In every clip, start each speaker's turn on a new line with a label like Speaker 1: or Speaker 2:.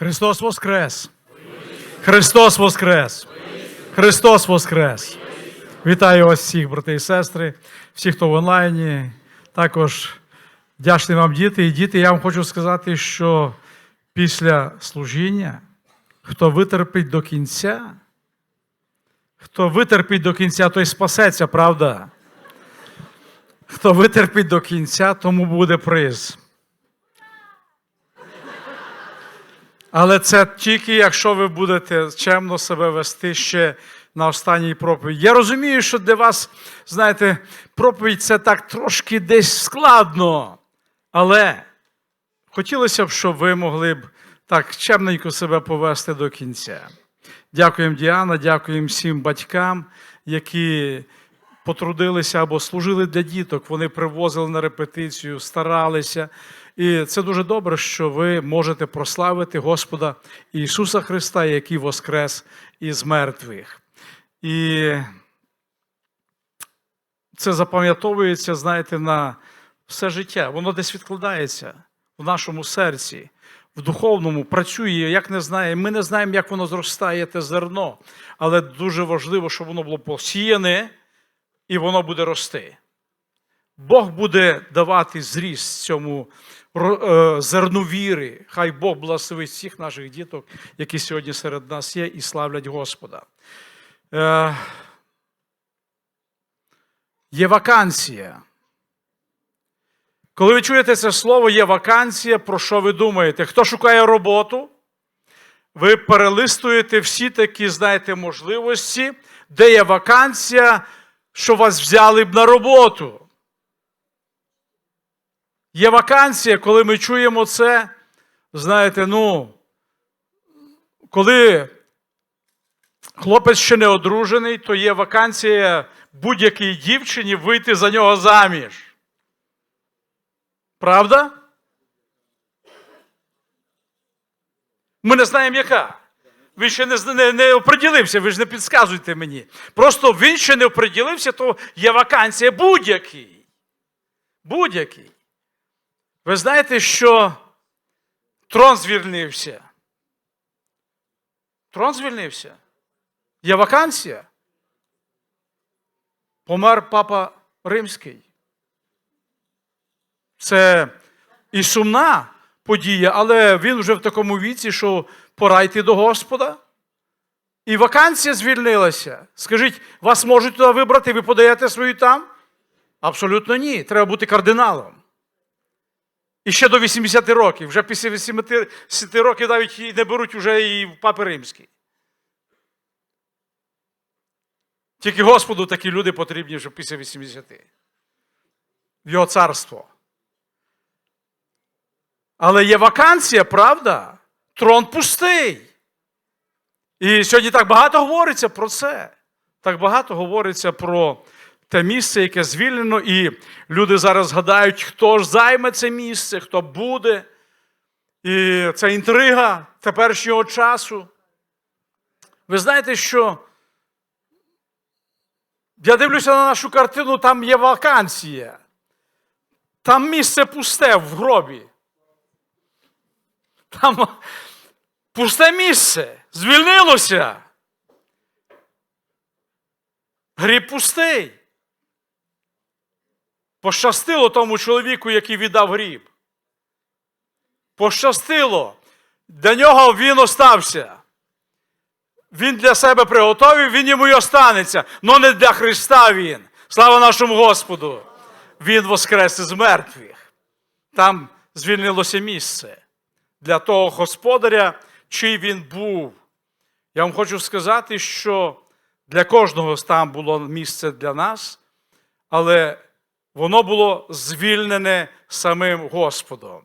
Speaker 1: Христос Воскрес! Христос Воскрес! Христос Воскрес! Вітаю вас всіх, брати і сестри, всіх, хто в онлайні. Також вдячний вам, діти. І діти, я вам хочу сказати, що після служіння, хто витерпить до кінця, хто витерпить до кінця, той спасеться, правда? Хто витерпить до кінця, тому буде приз. Але це тільки якщо ви будете чемно себе вести ще на останній проповіді. Я розумію, що для вас, знаєте, проповідь це так трошки десь складно. Але хотілося б, щоб ви могли б так чемненько себе повести до кінця. Дякуємо, Діана, дякуємо всім батькам, які потрудилися або служили для діток. Вони привозили на репетицію, старалися. І це дуже добре, що ви можете прославити Господа Ісуса Христа, який воскрес із мертвих. І це запам'ятовується, знаєте, на все життя. Воно десь відкладається в нашому серці, в духовному, працює, як не знає. Ми не знаємо, як воно зростає, те зерно. Але дуже важливо, щоб воно було посіяне і воно буде рости. Бог буде давати зріст цьому зерну віри. Хай Бог благословить всіх наших діток, які сьогодні серед нас є, і славлять Господа. Е, Є вакансія. Коли ви чуєте це слово, є вакансія, про що ви думаєте? Хто шукає роботу? Ви перелистуєте всі такі, знаєте, можливості, де є вакансія, що вас взяли б на роботу. Є вакансія, коли ми чуємо це, знаєте, ну, коли хлопець ще не одружений, то є вакансія будь-якій дівчині вийти за нього заміж. Правда? Ми не знаємо, яка. Він ще не, не, не оприділився, ви ж не підказуєте мені. Просто він ще не оприділився, то є вакансія будь-який. Будь-який. Ви знаєте, що трон звільнився. Трон звільнився. Є вакансія. Помер папа Римський. Це і сумна подія, але він вже в такому віці, що пора йти до Господа. І вакансія звільнилася. Скажіть, вас можуть туди вибрати, ви подаєте свою там? Абсолютно ні. Треба бути кардиналом. І ще до 80 років. Вже після 80 років навіть не беруть вже і в папи римський. Тільки Господу такі люди потрібні вже після 80. В його царство. Але є вакансія, правда? Трон пустий. І сьогодні так багато говориться про це. Так багато говориться про те місце, яке звільнено, і люди зараз згадають, хто ж займе це місце, хто буде. І це інтрига теперішнього часу. Ви знаєте, що я дивлюся на нашу картину, там є вакансія. Там місце пусте в гробі. Там пусте місце. Звільнилося. Гріб пустий. Пощастило тому чоловіку, який віддав гріб. Пощастило. Для нього він остався. Він для себе приготовив, він йому й останеться. Но не для Христа він. Слава нашому Господу! Він воскрес із мертвих. Там звільнилося місце для того господаря, чий він був. Я вам хочу сказати, що для кожного там було місце для нас, але воно було звільнене самим Господом.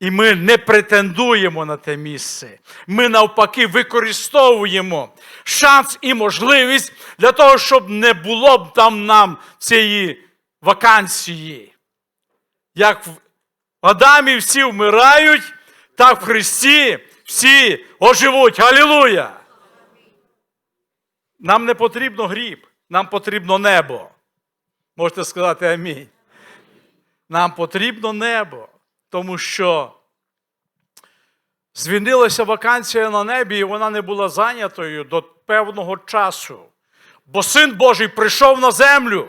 Speaker 1: І ми не претендуємо на те місце. Ми навпаки використовуємо шанс і можливість для того, щоб не було б там нам цієї вакансії. Як в Адамі всі вмирають, так в Христі всі оживуть. Галілуя! Нам не потрібно гріб, нам потрібно небо. Можете сказати амінь. Нам потрібно небо, тому що звільнилася вакансія на небі, і вона не була зайнятою до певного часу. Бо Син Божий прийшов на землю,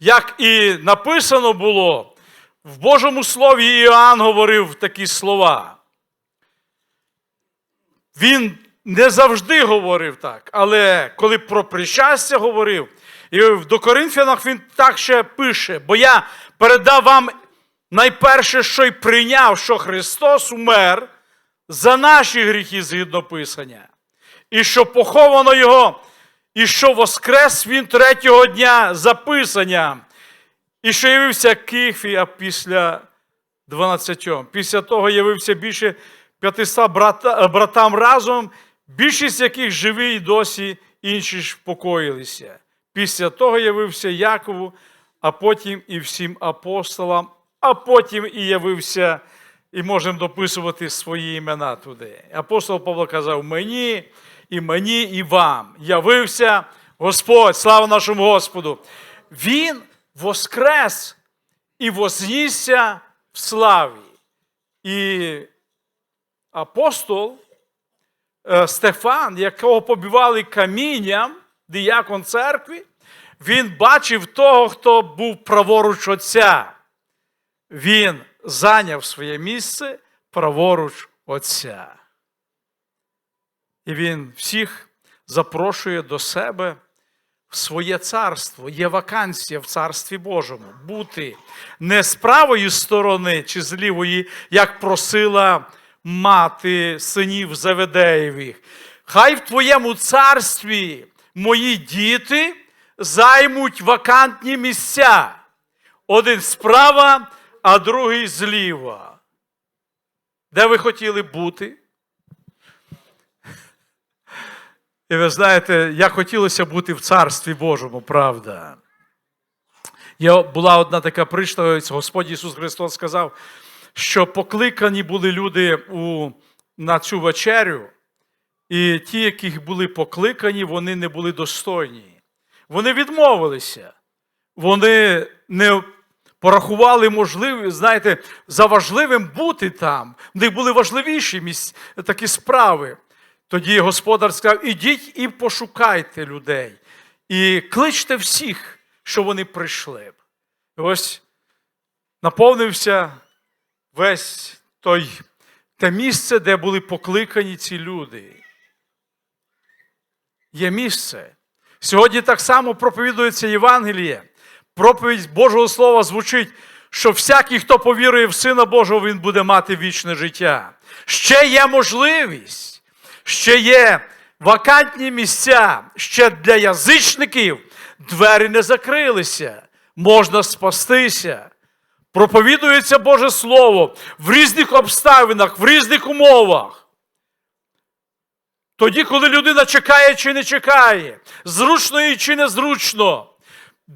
Speaker 1: як і написано було в Божому Слові Іоанн говорив такі слова. Він не завжди говорив так, але коли про причастя говорив, і до Коринфянах він так ще пише: бо я передав вам найперше, що й прийняв, що Христос умер за наші гріхи згідно Писання, і що поховано Його, і що воскрес Він третього дня за Писанням, і що явився Кифі, а після 12. Після того явився більше 500 брата, братам разом, більшість яких живі і досі, інші ж покоїлися. Після того явився Якову, а потім і всім апостолам, а потім і явився, і можемо дописувати свої імена туди. Апостол Павло казав: мені, і мені, і вам явився Господь, слава нашому Господу. Він воскрес і вознісся в славі. І апостол е, Стефан, якого побивали камінням, діякон церкви, він бачив того, хто був праворуч Отця. Він зайняв своє місце праворуч Отця. І він всіх запрошує до себе в своє царство. Є вакансія в Царстві Божому. Бути не з правої сторони чи з лівої, як просила мати синів Заведеєвих. Хай в твоєму царстві мої діти займуть вакантні місця. Один справа, а другий зліва. Де ви хотіли бути? І ви знаєте, як хотілося бути в Царстві Божому, правда. Є, була одна така пришта, Господь Ісус Христос сказав, що покликані були люди у, на цю вечерю, і ті, яких були покликані, вони не були достойні. Вони відмовилися. Вони не порахували можливість, знаєте, за важливим бути там. В них були важливіші місць, такі справи. Тоді господар сказав: ідіть і пошукайте людей, і кличте всіх, що вони прийшли. Ось наповнився весь той, те місце, де були покликані ці люди. Є місце. Сьогодні так само проповідується Євангеліє. Проповідь Божого Слова звучить, що всякий, хто повірує в Сина Божого, він буде мати вічне життя. Ще є можливість, ще є вакантні місця, ще для язичників двері не закрилися, можна спастися. Проповідується Боже Слово в різних обставинах, в різних умовах. Тоді, коли людина чекає чи не чекає, зручно їй чи незручно,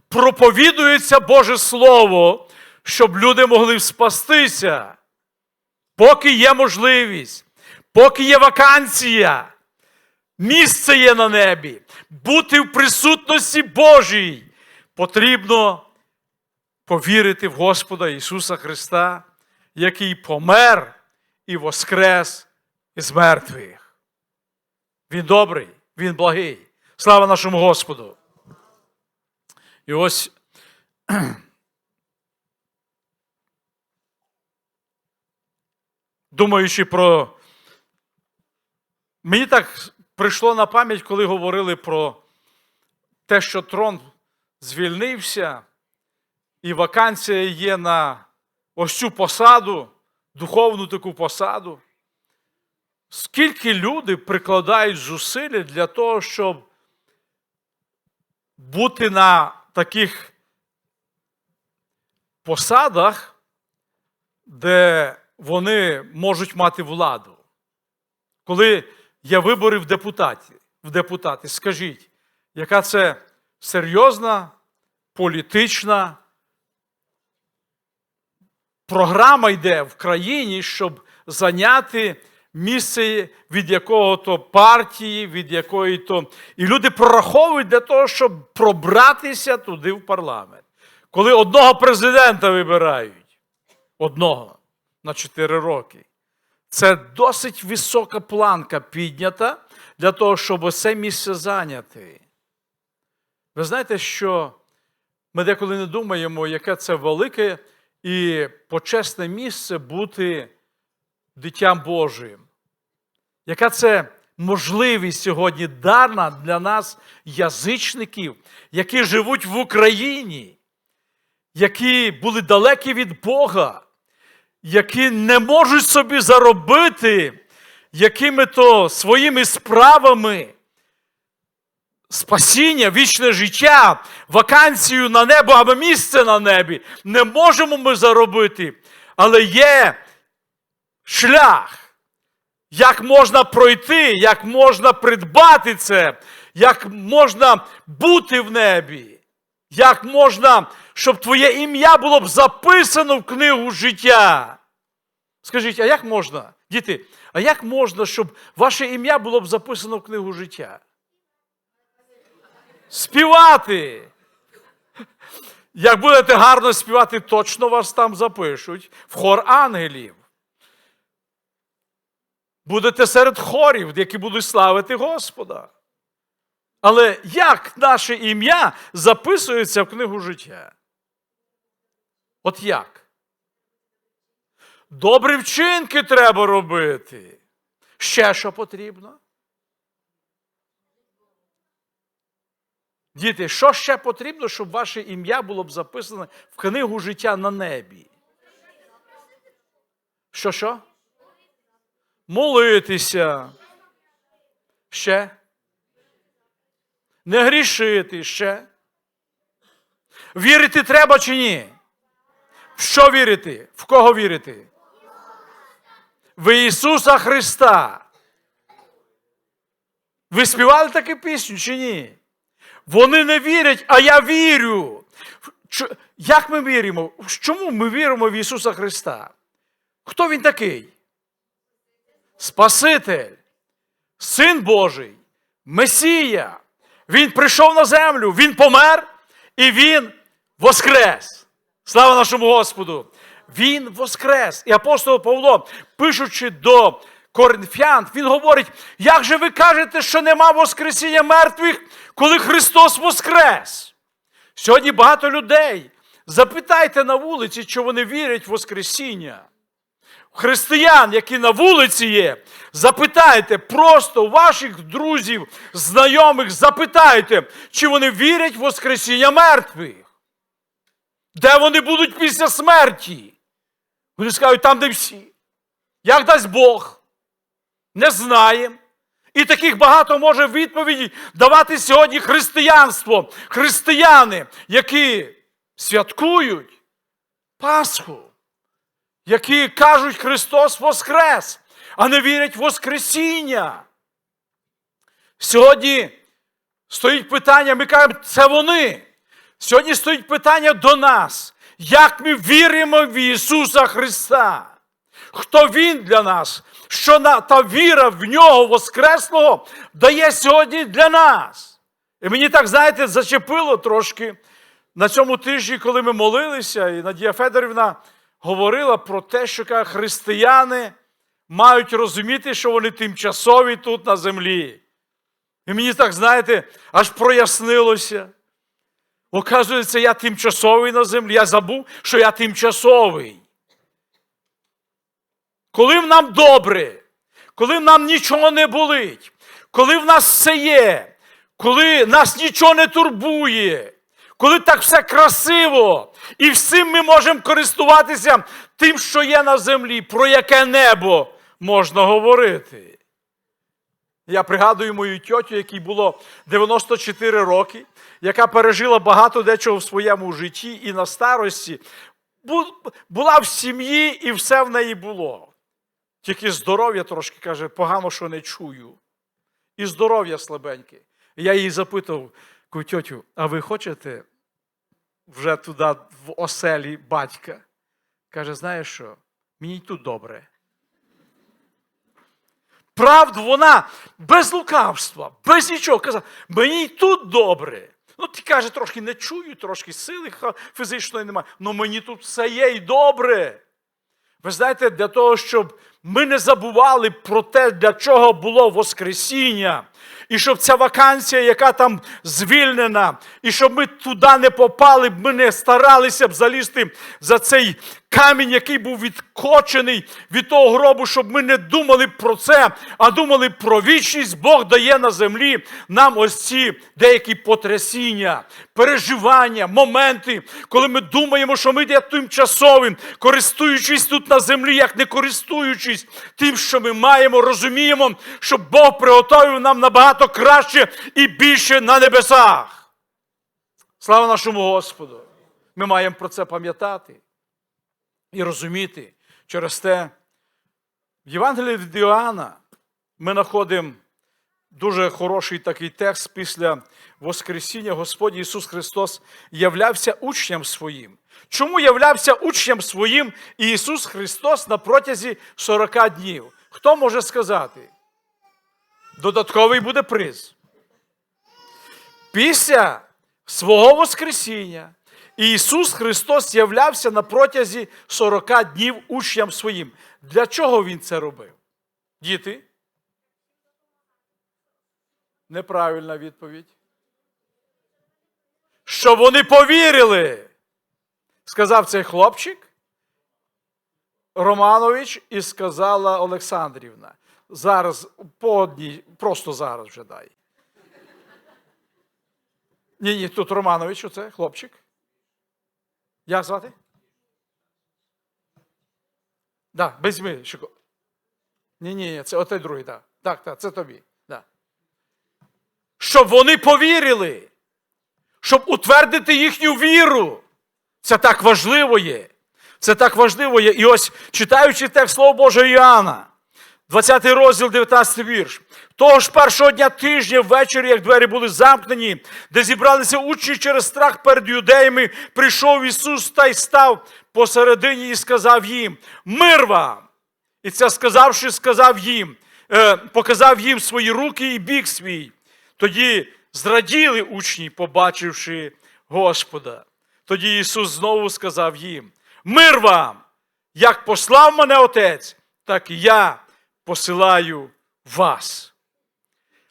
Speaker 1: проповідується Боже Слово, щоб люди могли спастися, поки є можливість, поки є вакансія, місце є на небі, бути в присутності Божій, потрібно повірити в Господа Ісуса Христа, який помер і воскрес із мертвих. Він добрий, Він благий. Слава нашому Господу. І ось думаючи про. Мені так прийшло на пам'ять, коли говорили про те, що трон звільнився, і вакансія є на ось цю посаду, духовну таку посаду. Скільки люди прикладають зусилля для того, щоб бути на таких посадах, де вони можуть мати владу. Коли є вибори в депутаті, в депутати, скажіть, яка це серйозна політична програма йде в країні, щоб зайняти місце від якого-то партії, від якої то. І люди прораховують для того, щоб пробратися туди в парламент. Коли одного президента вибирають, одного на 4 роки, Це досить висока планка піднята для того, щоб це місце зайняти. Ви знаєте, що ми деколи не думаємо, яке це велике і почесне місце бути дитям Божим. Яка це можливість сьогодні дана для нас, язичників, які живуть в Україні, які були далекі від Бога, які не можуть собі заробити якими-то своїми справами спасіння, вічне життя, вакансію на небо або місце на небі. Не можемо ми заробити, але є шлях. Як можна пройти, як можна придбати це, як можна бути в небі, як можна, щоб твоє ім'я було б записано в книгу життя. Скажіть, а як можна, діти, а як можна, щоб ваше ім'я було б записано в книгу життя? Співати. Як будете гарно співати, точно вас там запишуть в хор ангелів. Будете серед хорів, які будуть славити Господа. Але як наше ім'я записується в книгу життя? От як? Добрі вчинки треба робити. Ще що потрібно? Діти, що ще потрібно, щоб ваше ім'я було б записане в книгу життя на небі? Що що? Молитися. Ще. Не грішити ще. Вірити треба чи ні? В що вірити? В кого вірити? В Ісуса Христа. Ви співали таку пісню чи ні? Вони не вірять, а я вірю. Як ми віримо? Чому ми віримо в Ісуса Христа? Хто Він такий? Спаситель, Син Божий, Месія. Він прийшов на землю, Він помер і Він воскрес. Слава нашому Господу! Він воскрес. І апостол Павло, пишучи до Коринфян, він говорить: як же ви кажете, що нема Воскресіння мертвих, коли Христос воскрес? Сьогодні багато людей. Запитайте на вулиці, чи вони вірять в Воскресіння. Християн, які на вулиці є, запитайте просто ваших друзів, знайомих, запитайте, чи вони вірять в Воскресіння мертвих. Де вони будуть після смерті? Вони скажуть, там, де всі. Як дасть Бог? Не знаємо. І таких багато може відповіді давати сьогодні християнство, християни, які святкують Пасху, які кажуть Христос Воскрес, а не вірять в Воскресіння. Сьогодні стоїть питання, ми кажемо, це вони. Сьогодні стоїть питання до нас, як ми віримо в Ісуса Христа. Хто Він для нас? Що та віра в нього Воскреслого дає сьогодні для нас? І мені так, знаєте, зачепило трошки на цьому тижні, коли ми молилися, і Надія Федорівна говорила про те, що каже, християни мають розуміти, що вони тимчасові тут на землі. І мені так, знаєте, аж прояснилося. Оказується, я тимчасовий на землі. Я забув, що я тимчасовий. Коли в нам добре, коли в нам нічого не болить, коли в нас все є, коли нас нічого не турбує, коли так все красиво, і всім ми можемо користуватися тим, що є на землі, про яке небо можна говорити. Я пригадую мою тьотю, якій було 94 роки, яка пережила багато дечого в своєму житті і на старості. Була в сім'ї і все в неї було. Тільки здоров'я трошки каже, погано, що не чую. І здоров'я слабеньке. Я її запитав, кажу, тьотю, а ви хочете вже туди в оселі батька? Каже, знаєш що? Мені тут добре. Правду вона без лукавства, без нічого казала, мені тут добре. Ну, ти каже, трошки не чую, трошки сили фізичної немає. але мені тут все є і добре. Ви знаєте, для того, щоб ми не забували про те, для чого було Воскресіння. І щоб ця вакансія, яка там звільнена, і щоб ми туди не попали, ми не старалися б залізти за цей камінь, який був відкочений від того гробу, щоб ми не думали про це, а думали про вічність. Бог дає на землі нам ось ці деякі потрясіння, переживання, моменти, коли ми думаємо, що ми є тимчасовим, користуючись тут на землі, як не користуючись тим, що ми маємо, розуміємо, що Бог приготовив нам набагато краще і більше на небесах. Слава нашому Господу! Ми маємо про це пам'ятати і розуміти через те. В Євангелії від Іоанна ми знаходимо дуже хороший такий текст після Воскресіння Господь Ісус Христос являвся учням своїм. Чому являвся учням своїм Ісус Христос на протязі 40 днів? Хто може сказати? Додатковий буде приз. Після свого Воскресіння Ісус Христос являвся на протязі 40 днів учням своїм. Для чого Він це робив? Діти? Неправильна відповідь. Щоб вони повірили, сказав цей хлопчик Романович і сказала Олександрівна. Зараз по одній, просто зараз вже дай. Ні, ні, тут Романович, оце хлопчик. Як звати? Да, без ми. Ні, ні, це отой другий, так. Так, так, це тобі. Да. Щоб вони повірили, щоб утвердити їхню віру. Це так важливо є. Це так важливо є. І ось читаючи текст Слова Божого Іоанна, 20 розділ, 19 вірш. Того ж першого дня тижня ввечері, як двері були замкнені, де зібралися учні через страх перед юдеями, прийшов Ісус та й став посередині і сказав їм: Мир вам! І це сказавши, сказав їм, е, показав їм свої руки і бік свій. Тоді зраділи учні, побачивши Господа. Тоді Ісус знову сказав їм: Мир вам! Як послав мене Отець, так і я посилаю вас.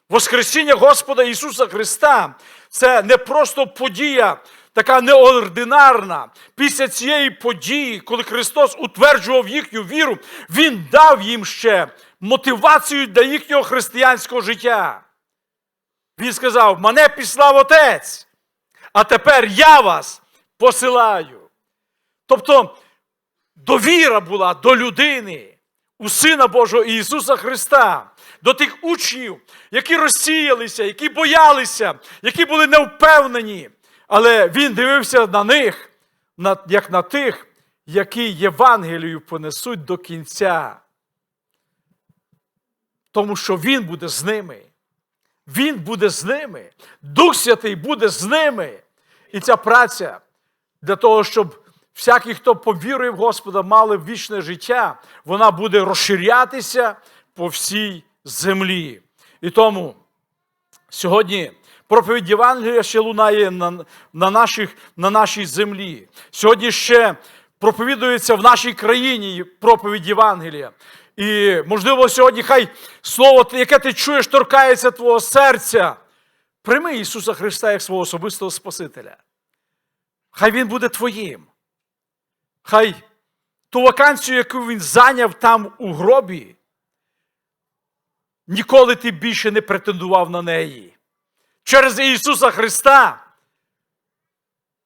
Speaker 1: Воскресіння Господа Ісуса Христа це не просто подія, така неординарна. Після цієї події, коли Христос утверджував їхню віру, Він дав їм ще мотивацію для їхнього християнського життя. Він сказав: Мене післав Отець, а тепер я вас посилаю. Тобто довіра була до людини, у Сина Божого Ісуса Христа, до тих учнів, які розсіялися, які боялися, які були невпевнені. Але Він дивився на них, як на тих, які Євангелію понесуть до кінця. Тому що Він буде з ними. Він буде з ними. Дух Святий буде з ними. І ця праця для того, щоб всякий, хто повірує в Господа, мали вічне життя, вона буде розширятися по всій землі. І тому сьогодні проповідь Євангелія ще лунає на, на, наших, на нашій землі. Сьогодні ще проповідується в нашій країні проповідь Євангелія. І, можливо, сьогодні хай слово, яке ти чуєш, торкається твого серця. Прийми Ісуса Христа як свого особистого Спасителя. Хай Він буде твоїм. Хай ту вакансію, яку він зайняв там у гробі, ніколи ти більше не претендував на неї. Через Ісуса Христа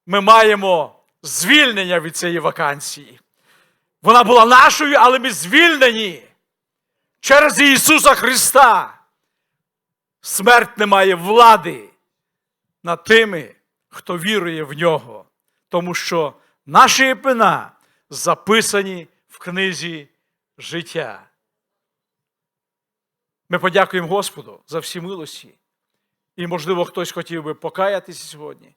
Speaker 1: ми маємо звільнення від цієї вакансії. Вона була нашою, але ми звільнені. Через Ісуса Христа. Смерть не має влади над тими, хто вірує в нього. Тому що наші імена записані в книзі життя. Ми подякуємо Господу за всі милості. І, можливо, хтось хотів би покаятися сьогодні,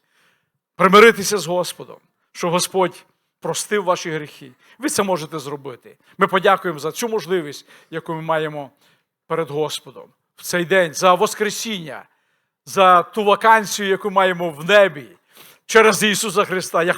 Speaker 1: примиритися з Господом, що Господь простив ваші гріхи. Ви це можете зробити. Ми подякуємо за цю можливість, яку ми маємо перед Господом в цей день, за Воскресіння, за ту вакансію, яку маємо в небі через Ісуса Христа. Я